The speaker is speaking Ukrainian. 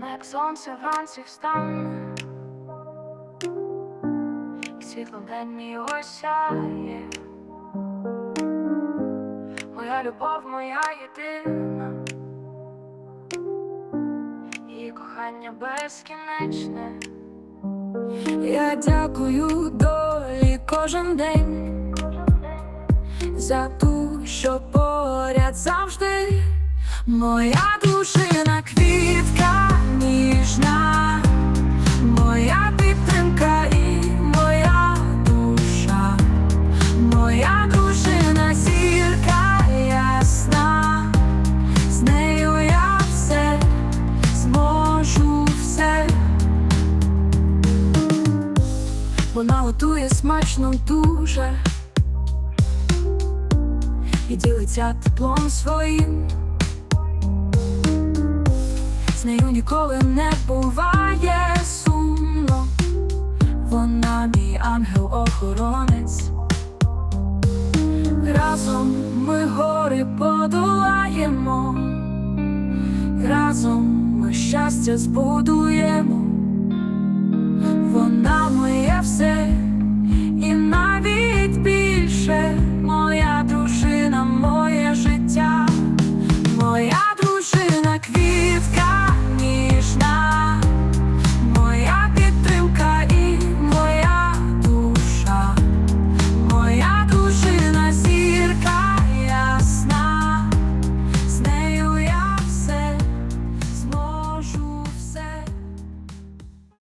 Вона як сонце вранці встане, і світло день осяє. Моя любов, моя єдина, її кохання безкінечне. Я дякую долі кожен день за ту, що поряд завжди. Моя душина квітка Вона готує смачно дуже і ділиться теплом своїм. З нею ніколи не буває сумно. Вона мій ангел-охоронець. Разом ми гори подолаємо, разом ми щастя збудуємо.